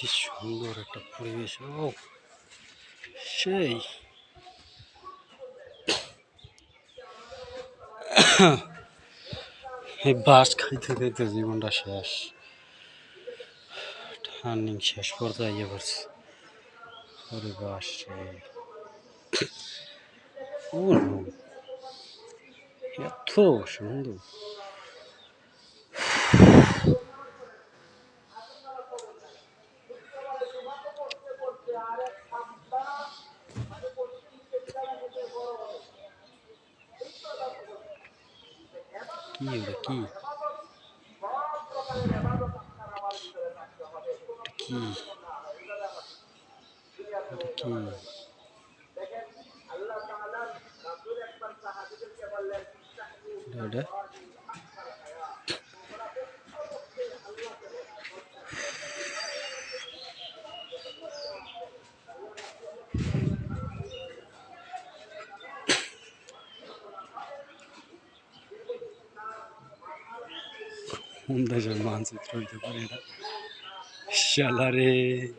কি সুন্দর একটা পরিবেশ সেই। এই বাস খাইতে খাইতে জীবনটা শেষ। টার্নিং শেষ গিয়ে পড়ছে। ওরে বাস ও এত সুন্দর। কি ওটা কি কি কি এটা ਹੁੰਦਾ ਜਰਮਾਨ ਸੇ ਥੋੜੀ ਤੇ ਪਰੇ ਸ਼ਾਲਾ ਰੇ